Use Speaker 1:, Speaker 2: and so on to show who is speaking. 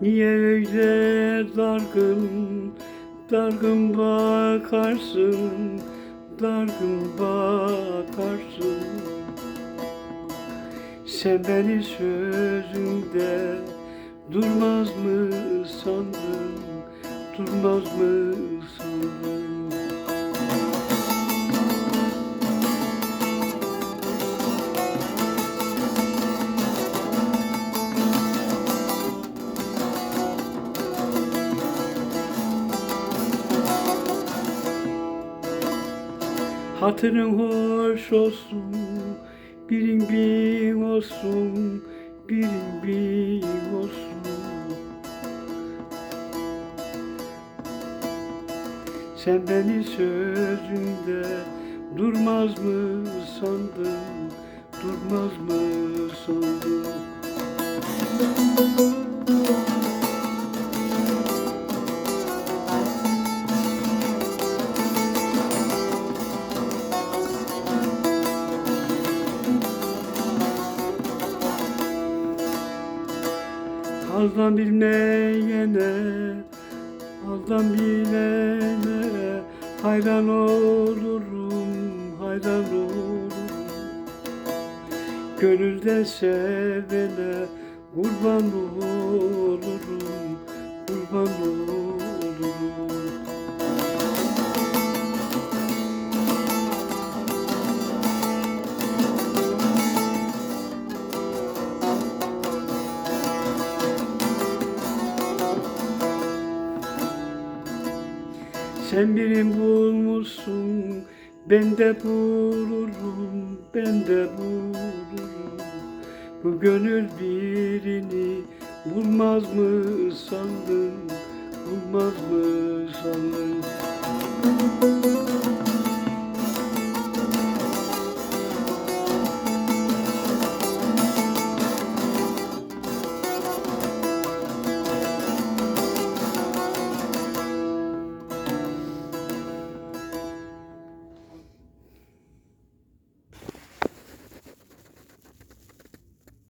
Speaker 1: Niye öyle dargın, dargın bakarsın, dargın bakarsın. Sen beni sözünde durmaz mı sandın, durmaz mı Hatırın hoş olsun, birin bin olsun, birin bin olsun. Sen beni sözünde durmaz mı sandın, durmaz mı sandın? Haldan bilmeyene, haldan bilene hayran olurum, hayran olurum. Gönülden sevene kurban olurum, Sen birini bulmuşsun, ben de bulurum, ben de bulurum. Bu gönül birini bulmaz mı sandın, bulmaz mı sandın?